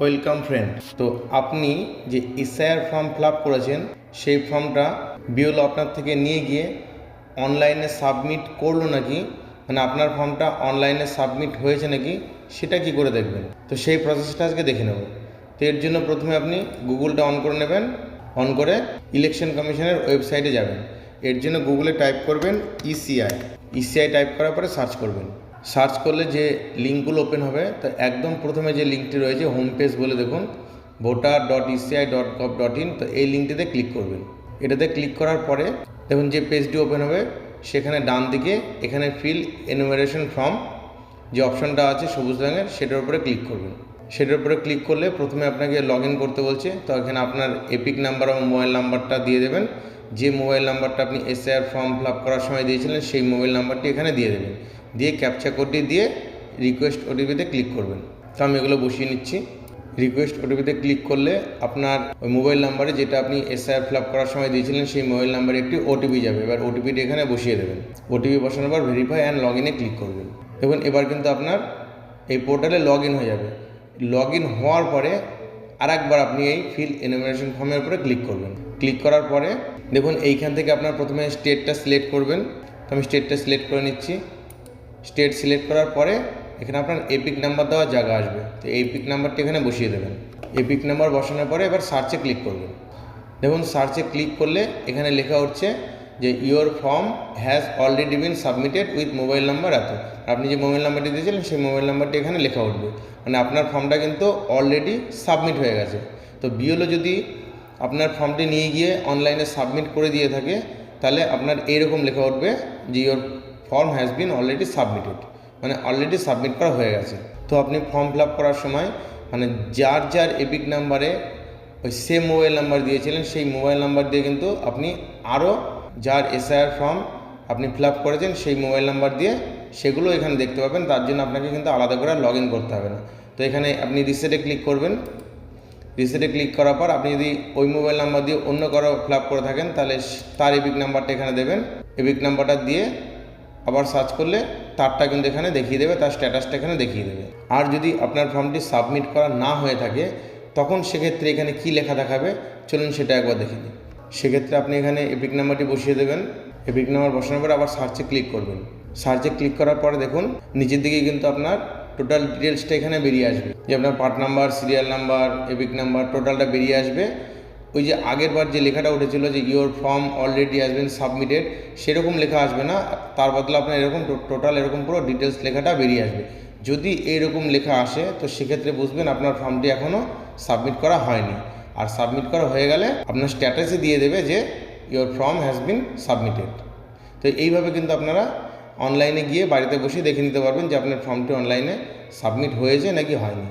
Welcome friend. তো আপনি যে এসআইআর ফর্ম ফিল করেছেন, সেই ফর্মটা বিওলো আপনার থেকে নিয়ে গিয়ে অনলাইনে সাবমিট করল নাকি? মানে আপনার ফর্মটা অনলাইনে সাবমিট হয়েছে নাকি? সেটা কি করে দেখবেন? তো সেই প্রসেসটা আজকে দেখে নেব। তো এর জন্য প্রথমে আপনি গুগলটা অন করে নেবেন। অন করে ইলেকশন কমিশনের ওয়েবসাইটে যাবেন। এর জন্য গুগলে টাইপ করবেন ইসিআই ইসিআই টাইপ করার পরে সার্চ করবেন। সার্চ করলে যে লিঙ্কগুলো ওপেন হবে, তো একদম প্রথমে যে লিঙ্কটি রয়েছে হোম পেজ বলে দেখুন voter dot ECI dot gov dot in তো এই লিঙ্কটিতে ক্লিক করবেন। এটাতে ক্লিক করার পরে দেখুন যে পেজটি ওপেন হবে, সেখানে ডান দিকে এখানে ফিল এনুমারেশন ফর্ম যে অপশনটা আছে সবুজ রঙের, সেটার উপরে ক্লিক করবেন। সেটার উপরে ক্লিক করলে প্রথমে আপনাকে লগ করতে বলছে, তো এখানে আপনার এপিক নাম্বার এবং মোবাইল নাম্বারটা দিয়ে দেবেন। যে মোবাইল নাম্বারটা আপনি এসআইআর ফর্ম ফিল করার সময় দিয়েছিলেন, সেই মোবাইল নাম্বারটি এখানে দিয়ে দেবেন। দিয়ে ক্যাপচা কোডটি দিয়ে রিকোয়েস্ট ওটিপিতে ক্লিক করবেন। তো আমি এগুলো বসিয়ে নিচ্ছি। রিকোয়েস্ট ওটিপিতে ক্লিক করলে আপনার ওই মোবাইল নাম্বারে যেটা আপনি এসআইআর ফিল করার সময় দিয়েছিলেন, সেই মোবাইল নাম্বারে একটি ওটিপি যাবে। এবার ওটিপিটি এখানে বসিয়ে দেবেন। ওটিপি বসানোর পর ভেরিফাই অ্যান্ড লগ ইনে ক্লিক করবেন। দেখুন, এবার কিন্তু আপনার এই পোর্টালে লগ ইন হয়ে যাবে। লগ ইন হওয়ার পরে আর একবার আপনি এই ফিল এনুমারেশন ফর্মের উপরে ক্লিক করবেন। ক্লিক করার পরে দেখুন এইখান থেকে আপনার প্রথমে স্টেটটা সিলেক্ট করবেন। তো আমি স্টেটটা সিলেক্ট করে নিচ্ছি। স্টেট সিলেক্ট করার পরে এখানে আপনার এপিক নাম্বার দেওয়ার জায়গা আসবে। তো এপিক নাম্বারটি এখানে বসিয়ে দেবেন। এপিক নাম্বার বসানোর পরে এবার সার্চে ক্লিক করবেন। দেখুন সার্চে ক্লিক করলে এখানে লেখা হচ্ছে যে your form has already been submitted with mobile number এত। আপনি যে মোবাইল নাম্বারটি দিয়েছিলেন, সেই মোবাইল নাম্বারটি এখানে লেখা উঠবে। মানে আপনার ফর্মটা কিন্তু অলরেডি সাবমিট হয়ে গেছে। তো বিওলো যদি আপনার ফর্মটি নিয়ে গিয়ে অনলাইনে সাবমিট করে দিয়ে থাকে, তাহলে আপনার এইরকম লেখা উঠবে যে your form has been already submitted মানে অলরেডি সাবমিট করা হয়ে গেছে। তো আপনি ফর্ম ফিল করার সময় মানে যার যার এপিক নাম্বারে ওই সেম মোবাইল নাম্বার দিয়েছিলেন, সেই মোবাইল নাম্বার দিয়ে কিন্তু আপনি আরও যার এসআইআর ফর্ম আপনি ফিল আপ করেছেন, সেই মোবাইল নাম্বার দিয়ে সেগুলো এখানে দেখতে পাবেন। তার জন্য আপনাকে কিন্তু আলাদা করে লগ করতে হবে না। তো এখানে আপনি রিসেটে ক্লিক করবেন। রিসেটে ক্লিক করার পর আপনি যদি ওই মোবাইল নাম্বার দিয়ে অন্য কারও ফিল করে থাকেন, তাহলে তার এপিক নাম্বারটা এখানে দেবেন। এপিক নাম্বারটা দিয়ে আবার সার্চ করলে তারটা কিন্তু এখানে দেখিয়ে দেবে, তার স্ট্যাটাসটা এখানে দেখিয়ে দেবে। আর যদি আপনার ফর্মটি সাবমিট করা না হয়ে থাকে, তখন সেক্ষেত্রে এখানে কি লেখা দেখাবে? চলুন সেটা একবার দেখে নিই। সেক্ষেত্রে আপনি এখানে এপিক নাম্বারটি বসিয়ে দেবেন। এপিক নাম্বার বসানোর পরে আবার সার্চে ক্লিক করবেন। সার্চে ক্লিক করার পরে দেখুন, নিচের দিকে কিন্তু আপনার টোটাল ডিটেলসটা এখানে বেরিয়ে আসবে। যে আপনার part number serial number EPIC number টোটালটা বেরিয়ে আসবে। ওই যে আগের বার যে লেখাটা উঠেছিল যে your form already has been submitted সেরকম লেখা আসবে না। তার বদলে আপনার এরকম টোটাল এরকম পুরো ডিটেলস লেখাটা বেরিয়ে আসবে। যদি এরকম লেখা আসে, তো সেক্ষেত্রে বুঝবেন আপনার ফর্মটি এখনও সাবমিট করা হয়নি। আর সাবমিট করা হয়ে গেলে আপনার স্ট্যাটাসে দিয়ে দেবে যে your form has been submitted তো এইভাবে কিন্তু আপনারা অনলাইনে গিয়ে বাড়িতে বসে দেখে নিতে পারবেন যে আপনার ফর্মটি অনলাইনে সাবমিট হয়েছে নাকি হয়নি।